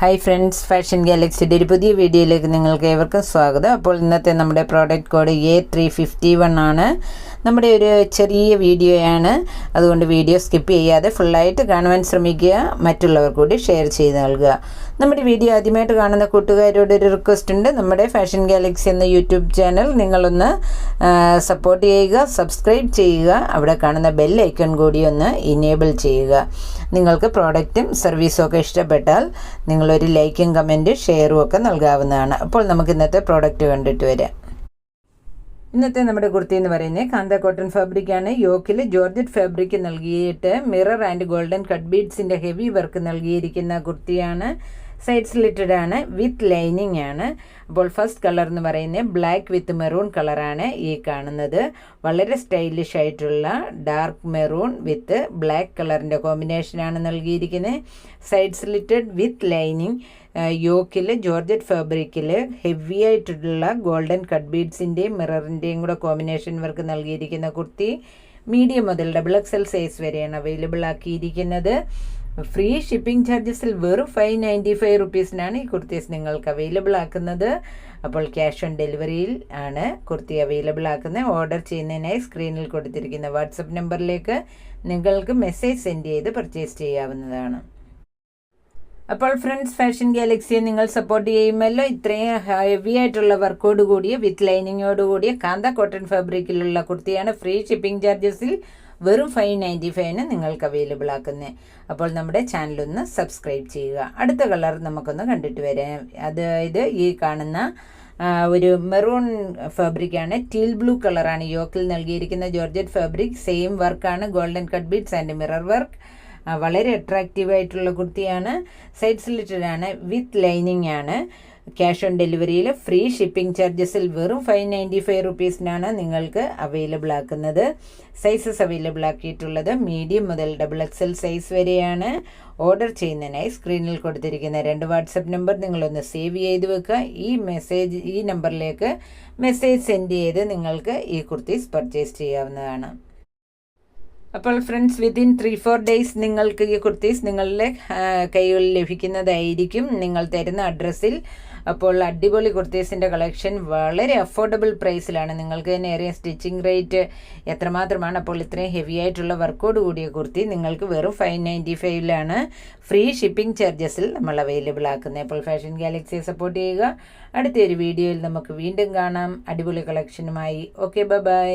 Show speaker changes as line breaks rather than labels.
Hi friends fashion ഗാലക്സിയുടെ ഒരു പുതിയ വീഡിയോയിലേക്ക് നിങ്ങൾക്ക് ഏവർക്കും സ്വാഗതം. അപ്പോൾ ഇന്നത്തെ നമ്മുടെ product code A three fifty one ആണ്. നമ്മുടെ ഒരു ചെറിയ വീഡിയോയാണ്. അതുകൊണ്ട് വീഡിയോ സ്കിപ്പ് ചെയ്യാതെ ഫുള്ളായിട്ട് കാണുവാൻ ശ്രമിക്കുക. മറ്റുള്ളവർ കൂടി ഷെയർ ചെയ്ത് നൽകുക. നമ്മുടെ വീഡിയോ ആദ്യമായിട്ട് കാണുന്ന കൂട്ടുകാരോട് ഒരു റിക്വസ്റ്റ് ഉണ്ട്. നമ്മുടെ ഫാഷൻ ഗാലക്സി എന്ന യൂട്യൂബ് ചാനൽ നിങ്ങളൊന്ന് സപ്പോർട്ട് ചെയ്യുക സബ്സ്ക്രൈബ് ചെയ്യുക. അവിടെ കാണുന്ന ബെൽ ഐക്കൺ കൂടി ഒന്ന് ഇനേബിൾ ചെയ്യുക. നിങ്ങൾക്ക് പ്രോഡക്റ്റും സർവീസും ഒക്കെ ഇഷ്ടപ്പെട്ടാൽ നിങ്ങളൊരു ലൈക്കും കമന്റ് ഷെയറും ഒക്കെ നൽകാവുന്നതാണ്. അപ്പോൾ നമുക്ക് ഇന്നത്തെ പ്രോഡക്റ്റ് കണ്ടിട്ട് വരാം. ഇന്നത്തെ നമ്മുടെ കുർത്തി എന്ന് പറയുന്നത് കാന്ത കോട്ടൺ ഫാബ്രിക് ആണ്. യോക്കിൽ ജോർജറ്റ് ഫാബ്രിക് നൽകിയിട്ട് മിറർ ആൻഡ് ഗോൾഡൻ കട്ട് ബീഡ്സിന്റെ ഹെവി വർക്ക് നൽകിയിരിക്കുന്ന കുർത്തിയാണ്. സൈഡ് സ്ലിറ്റഡ് ആണ് വിത്ത് ലൈനിങ് ആണ്. അപ്പോൾ ഫസ്റ്റ് കളർ എന്ന് പറയുന്നത് ബ്ലാക്ക് വിത്ത് മെറൂൺ കളറാണ് ഈ കാണുന്നത്. വളരെ സ്റ്റൈലിഷ് ആയിട്ടുള്ള ഡാർക്ക് മെറൂൺ വിത്ത് ബ്ലാക്ക് കളറിന്റെ കോമ്പിനേഷനാണ് നൽകിയിരിക്കുന്നത്. സൈഡ് സ്ലിറ്റഡ് വിത്ത് ലൈനിങ് യോക്കിൽ ജോർജറ്റ് ഫാബ്രിക്കിൽ ഹെവി ആയിട്ടുള്ള ഗോൾഡൻ കട്ട് ബീഡ്സിന്റെയും മിററിന്റെയും കൂടെ കോമ്പിനേഷൻ വർക്ക് നൽകിയിരിക്കുന്ന കുർത്തി. മീഡിയം മുതൽ ഡബിൾ എക്സൽ സൈസ് വരെയാണ് അവൈലബിൾ ആക്കിയിരിക്കുന്നത്. ഫ്രീ ഷിപ്പിംഗ് ചാർജസിൽ വെറും ഫൈവ് നയന്റി ഫൈവ് റുപ്പീസിനാണ് ഈ കുർത്തീസ് നിങ്ങൾക്ക് അവൈലബിൾ ആക്കുന്നത്. അപ്പോൾ ക്യാഷ് ഓൺ ഡെലിവറിയിൽ ആണ് കുർത്തി അവൈലബിൾ ആക്കുന്നത്. ഓർഡർ ചെയ്യുന്നതിനായി സ്ക്രീനിൽ കൊടുത്തിരിക്കുന്ന വാട്സപ്പ് നമ്പറിലേക്ക് നിങ്ങൾക്ക് മെസ്സേജ് സെൻഡ് ചെയ്ത് പർച്ചേസ് ചെയ്യാവുന്നതാണ്. അപ്പോൾ ഫ്രണ്ട്സ് ഫാഷൻ ഗാലക്സിയെ നിങ്ങൾ സപ്പോർട്ട് ചെയ്യുമല്ലോ. ഇത്രയും ഹെവി ആയിട്ടുള്ള വർക്കോട് കൂടിയ വിത്ത് ലൈനിങ്ങോട് കൂടിയ കാന്ത കോട്ടൺ ഫാബ്രിക്കിലുള്ള കുർത്തിയാണ് ഫ്രീ ഷിപ്പിംഗ് ചാർജസിൽ വെറും ഫൈവ് നയന്റി ഫൈവിന് നിങ്ങൾക്ക് അവൈലബിൾ ആക്കുന്നത് അപ്പോൾ നമ്മുടെ ചാനലൊന്ന് സബ്സ്ക്രൈബ് ചെയ്യുക. അടുത്ത കളർ നമുക്കൊന്ന് കണ്ടിട്ട് വരാം. അതായത് ഈ കാണുന്ന ഒരു മെറൂൺ ഫാബ്രിക്കാണ് ടീൽ ബ്ലൂ കളറാണ് യോക്കിൽ നൽകിയിരിക്കുന്ന ജോർജറ്റ് ഫാബ്രിക് സെയിം വർക്കാണ് golden cut beads and mirror work വളരെ അട്രാക്റ്റീവ് ആയിട്ടുള്ള കുർത്തിയാണ്. സൈഡ് സ്ലിറ്റഡ് ആണ്. വിത്ത് ലൈനിങ് ആണ്. ക്യാഷ് ഓൺ ഡെലിവറിയിൽ ഫ്രീ ഷിപ്പിംഗ് ചാർജസിൽ വെറും ഫൈവ് നയന്റി ഫൈവ് റുപ്പീസിനാണ് നിങ്ങൾക്ക് അവൈലബിൾ ആക്കുന്നത്. സൈസസ് അവൈലബിൾ ആക്കിയിട്ടുള്ളത് മീഡിയം മുതൽ ഡബിൾ എൽ സൈസ് വരെയാണ്. ഓർഡർ ചെയ്യുന്നതിനായി സ്ക്രീനിൽ കൊടുത്തിരിക്കുന്ന രണ്ട് വാട്സപ്പ് നമ്പർ നിങ്ങളൊന്ന് സേവ് ചെയ്ത് വെക്കുക. ഈ മെസ്സേജ് ഈ നമ്പറിലേക്ക് മെസ്സേജ് സെൻഡ് ചെയ്ത് നിങ്ങൾക്ക് ഈ കുർത്തീസ് പർച്ചേസ് ചെയ്യാവുന്നതാണ്. അപ്പോൾ friends within three four days നിങ്ങൾക്ക് ഈ കുർത്തീസ് നിങ്ങളുടെ കൈകളിൽ ലഭിക്കുന്നതായിരിക്കും. നിങ്ങൾ തരുന്ന അഡ്രസ്സിൽ അപ്പോൾ അടിപൊളി കുർത്തീസിന്റെ കളക്ഷൻ വളരെ അഫോർഡബിൾ പ്രൈസിലാണ് നിങ്ങൾക്ക് തന്നെ ഏറെ സ്റ്റിച്ചിങ് റേറ്റ് എത്രമാത്രമാണ്. അപ്പോൾ ഇത്രയും ഹെവി ആയിട്ടുള്ള വർക്കോട് കൂടിയ കുർത്തി നിങ്ങൾക്ക് വെറും ഫൈവ് നയന്റി ഫൈവിലാണ് ഫ്രീ ഷിപ്പിംഗ് ചാർജസിൽ നമ്മൾ അവൈലബിൾ ആക്കുന്നത്. അപ്പോൾ ഫാഷൻ ഗാലക്സിയെ സപ്പോർട്ട് ചെയ്യുക. അടുത്തൊരു വീഡിയോയിൽ നമുക്ക് വീണ്ടും കാണാം. അടിപൊളി കളക്ഷനുമായി ഓക്കെ ബൈ